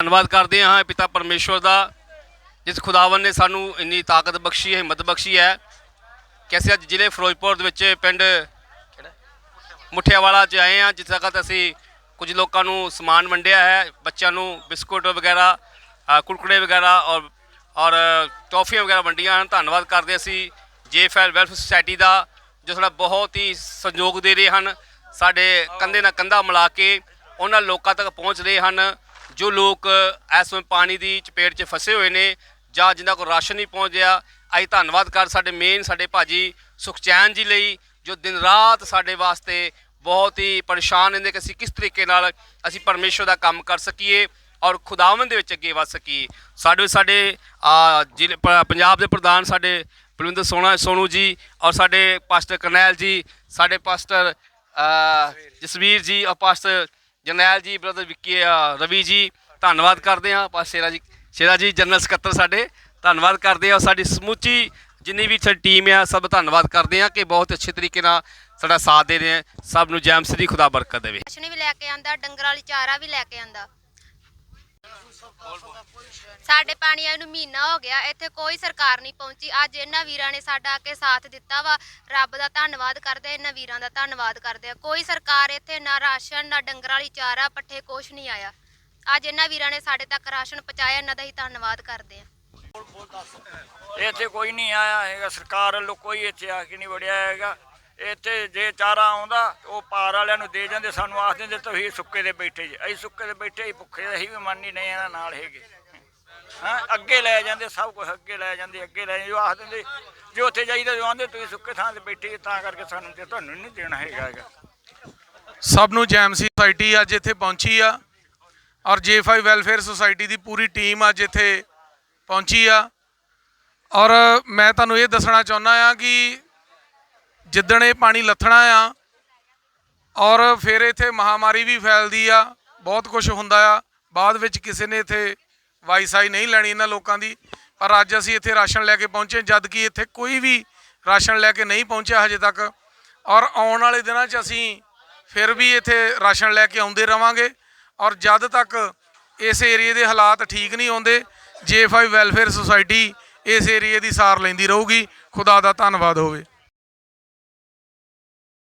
ਧੰਨਵਾਦ ਕਰਦੇ ਹਾਂ ਪਿਤਾ ਪਰਮੇਸ਼ਵਰ ਦਾ ਜਿਸ ਖੁਦਾਵੰ ਨੇ ਸਾਨੂੰ ਇੰਨੀ ਤਾਕਤ ਬਖਸ਼ੀ ਹੈ ਹਿੰਮਤ ਬਖਸ਼ੀ ਹੈ ਕਿ ਅਸੀਂ ਅੱਜ ਜ਼ਿਲ੍ਹੇ ਫਿਰੋਜ਼ਪੁਰ ਦੇ ਵਿੱਚ ਪਿੰਡ ਕਿਹੜਾ ਮੁੱਠਿਆਵਾਲਾ 'ਚ ਆਏ ਹਾਂ ਜਿਸ ਤੱਕ ਅਸੀਂ ਕੁਝ ਲੋਕਾਂ ਨੂੰ ਸਮਾਨ ਵੰਡਿਆ ਹੈ ਬੱਚਿਆਂ ਨੂੰ ਬਿਸਕੁਟ ਵਗੈਰਾ ਅ, ਕੁਰਕੁਰੇ ਵਗੈਰਾ ਔਰ ਔਰ ਟੌਫੀਆਂ ਵਗੈਰਾ ਵੰਡੀਆਂ ਹਨ। ਧੰਨਵਾਦ ਕਰਦੇ ਅਸੀਂ ਜੇਫਐਲ ਵੈਲਫੇਅਰ ਸੁਸਾਇਟੀ ਦਾ ਜੋ ਸਾਡਾ ਬਹੁਤ ਹੀ ਸਹਿਯੋਗ ਦੇ ਰਹੇ ਹਨ। ਸਾਡੇ ਕੰਧੇ ਨਾਲ ਕੰਧਾ ਮਿਲਾ ਕੇ ਉਹਨਾਂ ਲੋਕਾਂ ਤੱਕ ਪਹੁੰਚ ਰਹੇ ਹਨ। ਜੋ ਲੋਕ ਇਸ ਸਮੇਂ ਪਾਣੀ ਦੀ ਚਪੇਟ 'ਚ ਫਸੇ ਹੋਏ ਨੇ ਜਾਂ ਜਿਨ੍ਹਾਂ ਕੋਲ ਰਾਸ਼ਨ ਨਹੀਂ ਪਹੁੰਚ ਰਿਹਾ ਅਸੀਂ ਧੰਨਵਾਦ ਕਰ ਸਾਡੇ ਮੇਨ ਸਾਡੇ ਭਾਜੀ ਸੁਖਚੈਨ ਜੀ ਲਈ ਜੋ ਦਿਨ ਰਾਤ ਸਾਡੇ ਵਾਸਤੇ ਬਹੁਤ ਹੀ ਪਰੇਸ਼ਾਨ ਰਹਿੰਦੇ ਕਿ ਅਸੀਂ ਕਿਸ ਤਰੀਕੇ ਨਾਲ ਅਸੀਂ ਪਰਮੇਸ਼ਵਰ ਦਾ ਕੰਮ ਕਰ ਸਕੀਏ ਔਰ ਖੁਦਾਵੰਦ ਦੇ ਵਿੱਚ ਅੱਗੇ ਵਧ ਸਕੀਏ। ਸਾਡੇ ਸਾਡੇ ਆ, ਪੰਜਾਬ ਦੇ ਪ੍ਰਧਾਨ ਸਾਡੇ ਬਲਵਿੰਦਰ ਸੋਨਾ ਸੋਨੂ ਜੀ ਔਰ ਸਾਡੇ ਪਾਸਟਰ ਕਰਨੈਲ ਜੀ ਸਾਡੇ ਪਾਸਟਰ ਜਸਵੀਰ ਜੀ ਔਰ ਪਾਸਟਰ ਜਰਨੈਲ ਜੀ ਬ੍ਰਦਰ ਵਿੱਕੀ ਅ, ਰਵੀ ਜੀ ਧੰਨਵਾਦ ਕਰਦੇ ਹਾਂ। ਪਾਸਟਰ ਸ਼ੇਰਾ ਜੀ ਸ਼ੇਰਾ ਜੀ ਜਨਰਲ ਸਕੱਤਰ ਸਾਡੇ ਧੰਨਵਾਦ ਕਰਦੇ ਹਾਂ। ਸਾਡੀ ਸਮੁੱਚੀ ਜਿੰਨੀ ਵੀ ਸਾਡੀ ਟੀਮ ਆ ਸਭ ਧੰਨਵਾਦ ਕਰਦੇ ਹਾਂ ਕਿ ਬਹੁਤ ਅੱਛੇ ਤਰੀਕੇ ਨਾਲ ਸਾਡਾ ਸਾਥ ਦੇ ਰਹੇ ਹੈ ਸਭ ਨੂੰ ਜੈਮ ਸ੍ਰੀ ਖੁਦਾ ਬਰਕਤ ਦੇਵੇ। ਰਾਸ਼ਨ ਵੀ ਲੈ ਕੇ ਆਂਦਾ ਡੰਗਰ ਵਾਲੀ ਚਾਰਾ ਵੀ ਲੈ ਕੇ ਆਂਦਾ। ਸਾਡੇ ਪਾਣੀ ਆਏ ਨੂੰ ਮਹੀਨਾ ਹੋ ਗਿਆ, ਇੱਥੇ ਕੋਈ ਸਰਕਾਰ ਨਹੀਂ ਪਹੁੰਚੀ। ਅੱਜ ਇਹਨਾਂ ਵੀਰਾਂ ਨੇ ਸਾਡਾ ਆ ਕੇ ਸਾਥ ਦਿੱਤਾ ਵਾ। ਰੱਬ ਦਾ ਧੰਨਵਾਦ ਕਰਦੇ ਇਹਨਾਂ ਵੀਰਾਂ ਦਾ ਧੰਨਵਾਦ ਕਰਦੇ ਆ। ਕੋਈ ਸਰਕਾਰ ਇੱਥੇ ਨਾ ਰਾਸ਼ਨ, ਨਾ ਡੰਗਰਾਂ ਵਾਲੀ ਚਾਰਾ, ਪੱਠੇ ਕੁਛ ਨਹੀਂ ਆਇਆ। ਅੱਜ ਇਹਨਾਂ ਵੀਰਾਂ ਨੇ ਸਾਡੇ ਤੱਕ ਰਾਸ਼ਨ ਪਹੁੰਚਾਇਆ, ਇਹਨਾਂ ਦਾ ਹੀ ਧੰਨਵਾਦ ਕਰਦੇ ਆ। ਇੱਥੇ ਕੋਈ ਨਹੀਂ ਆਇਆ ਹੈਗਾ। ਸਰਕਾਰ ਵੱਲੋਂ ਕੋਈ ਇੱਥੇ ਆ ਕੇ ਨਹੀਂ ਵੜਿਆ ਹੈਗਾ। ਇੱਥੇ ਜੇ ਚਾਰਾ ਆਉਂਦਾ ਉਹ ਪਾਰ ਵਾਲਿਆਂ ਨੂੰ ਦੇ ਜਾਂਦੇ ਸਾਨੂੰ ਆਖ ਦਿੰਦੇ ਤੁਸੀਂ ਸੁੱਕੇ ਦੇ ਬੈਠੇ ਜੀ। ਅਸੀਂ ਸੁੱਕੇ ਦੇ ਬੈਠੇ ਹੀ ਭੁੱਖੇ ਅਸੀਂ ਵੀ ਮੰਨੀ ਨਹੀਂ ਇਹਨਾਂ ਨਾਲ ਹੈਗੇ। ਹਾਂ ਅੱਗੇ ਲੈ ਜਾਂਦੇ ਸਭ ਕੁਝ ਅੱਗੇ ਲੈ ਜਾਂਦੇ ਅੱਗੇ ਲੈ ਜਾਂਦੇ ਉਹ ਆਖ ਦਿੰਦੇ ਜੇ ਉੱਥੇ ਜਾਈਦਾ ਜੋ ਆਂਦੇ ਤੁਸੀਂ ਸੁੱਕੇ ਥਾਂ ਤੇ ਬੈਠੇ ਜੀ, ਤਾਂ ਕਰਕੇ ਸਾਨੂੰ ਤੇ ਤੁਹਾਨੂੰ ਨਹੀਂ ਦੇਣਾ ਹੈਗਾ ਹੈਗਾ। ਸਭ ਨੂੰ ਜੈਮਸੀ ਸੁਸਾਇਟੀ ਅੱਜ ਇੱਥੇ ਪਹੁੰਚੀ ਆ ਔਰ J5 ਵੈਲਫੇਅਰ ਸੁਸਾਇਟੀ ਦੀ ਪੂਰੀ ਟੀਮ ਅੱਜ ਇੱਥੇ ਪਹੁੰਚੀ ਆ ਔਰ ਮੈਂ ਤੁਹਾਨੂੰ ਇਹ ਦੱਸਣਾ ਚਾਹੁੰਦਾ ਆ ਕਿ ਜਿੱਦਣ ਇਹ ਪਾਣੀ ਲੱਥਣਾ ਆ ਔਰ ਫਿਰ ਇੱਥੇ ਮਹਾਮਾਰੀ ਵੀ ਫੈਲਦੀ ਆ, ਬਹੁਤ ਕੁਝ ਹੁੰਦਾ ਆ। ਬਾਅਦ ਵਿੱਚ ਕਿਸੇ ਨੇ ਇੱਥੇ ਵਾਈਸਾਈ ਨਹੀਂ ਲੈਣੀ ਇਹਨਾਂ ਲੋਕਾਂ ਦੀ, ਪਰ ਅੱਜ ਅਸੀਂ ਇੱਥੇ ਰਾਸ਼ਨ ਲੈ ਕੇ ਪਹੁੰਚੇ, ਜਦ ਕਿ ਇੱਥੇ ਕੋਈ ਵੀ ਰਾਸ਼ਨ ਲੈ ਕੇ ਨਹੀਂ ਪਹੁੰਚਿਆ ਹਜੇ ਤੱਕ। ਔਰ ਆਉਣ ਵਾਲੇ ਦਿਨਾਂ 'ਚ ਅਸੀਂ ਫਿਰ ਵੀ ਇੱਥੇ ਰਾਸ਼ਨ ਲੈ ਕੇ ਆਉਂਦੇ ਰਵਾਂਗੇ। ਔਰ ਜਦ ਤੱਕ ਇਸ ਏਰੀਏ ਦੇ ਹਾਲਾਤ ਠੀਕ ਨਹੀਂ ਹੁੰਦੇ J5 ਵੈਲਫੇਅਰ ਸੁਸਾਇਟੀ ਇਸ ਏਰੀਏ ਦੀ ਸਾਰ ਲੈਂਦੀ ਰਹੂਗੀ। ਖੁਦਾ ਦਾ ਧੰਨਵਾਦ ਹੋਵੇ।